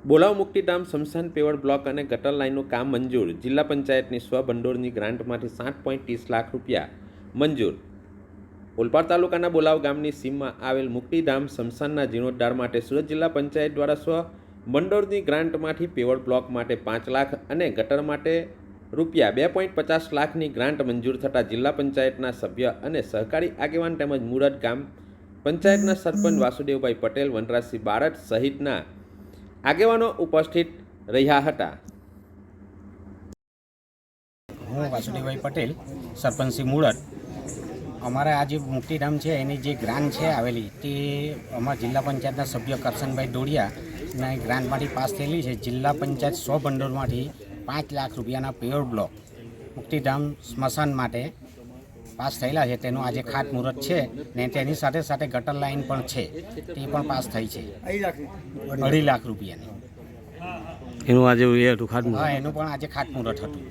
બોલાવ મુક્તિધામ શમશાન પેવડ બ્લોક અને ગટર લાઇનનું કામ મંજૂર. જિલ્લા પંચાયતની સ્વભંડોળની ગ્રાન્ટમાંથી સાત પોઈન્ટ ત્રીસ લાખ રૂપિયા મંજૂર. ઓલપાડ તાલુકાના બોલાવ ગામની સીમમાં આવેલ મુક્તિધામ શમશાનના જીર્ણોદ્ધાર માટે સુરત જિલ્લા પંચાયત દ્વારા સ્વ ભંડોળની ગ્રાન્ટમાંથી પેવડ બ્લોક માટે પાંચ લાખ અને ગટર માટે રૂપિયા બે પોઈન્ટ પચાસ લાખની ગ્રાન્ટ મંજૂર થતાં જિલ્લા પંચાયતના સભ્ય અને સહકારી આગેવાન તેમજ મુરત ગામ પંચાયતના સરપંચ વાસુદેવભાઈ પટેલ, વનરાજસિંહ બારટ સહિતના આગેવાનો ઉપસ્થિત રહ્યા હતા. હું વાસુદેવભાઈ પટેલ સરપંચશ્રી મૂળદ. અમારા આ જે મુક્તિધામ છે, એની જે ગ્રાન્ટ છે આવેલી, તે અમારા જિલ્લા પંચાયતના સભ્ય કરશનભાઈ દોડિયાના ગ્રાન્ટમાંથી પાસ થયેલી છે. જિલ્લા પંચાયત સો ભંડોળમાંથી પાંચ લાખ રૂપિયાના પ્યોર બ્લોક મુક્તિધામ સ્મશાન માટે પાસ થયેલા છે. તેનું આજે ખાતમુહૂર્ત છે ને તેની સાથે સાથે ગટર લાઇન પણ છે. તે પણ પાસ થઈ છે. અઢી લાખ રૂપિયાની. એનું આજે હા એનું પણ આજે ખાતમુહૂર્ત હતું.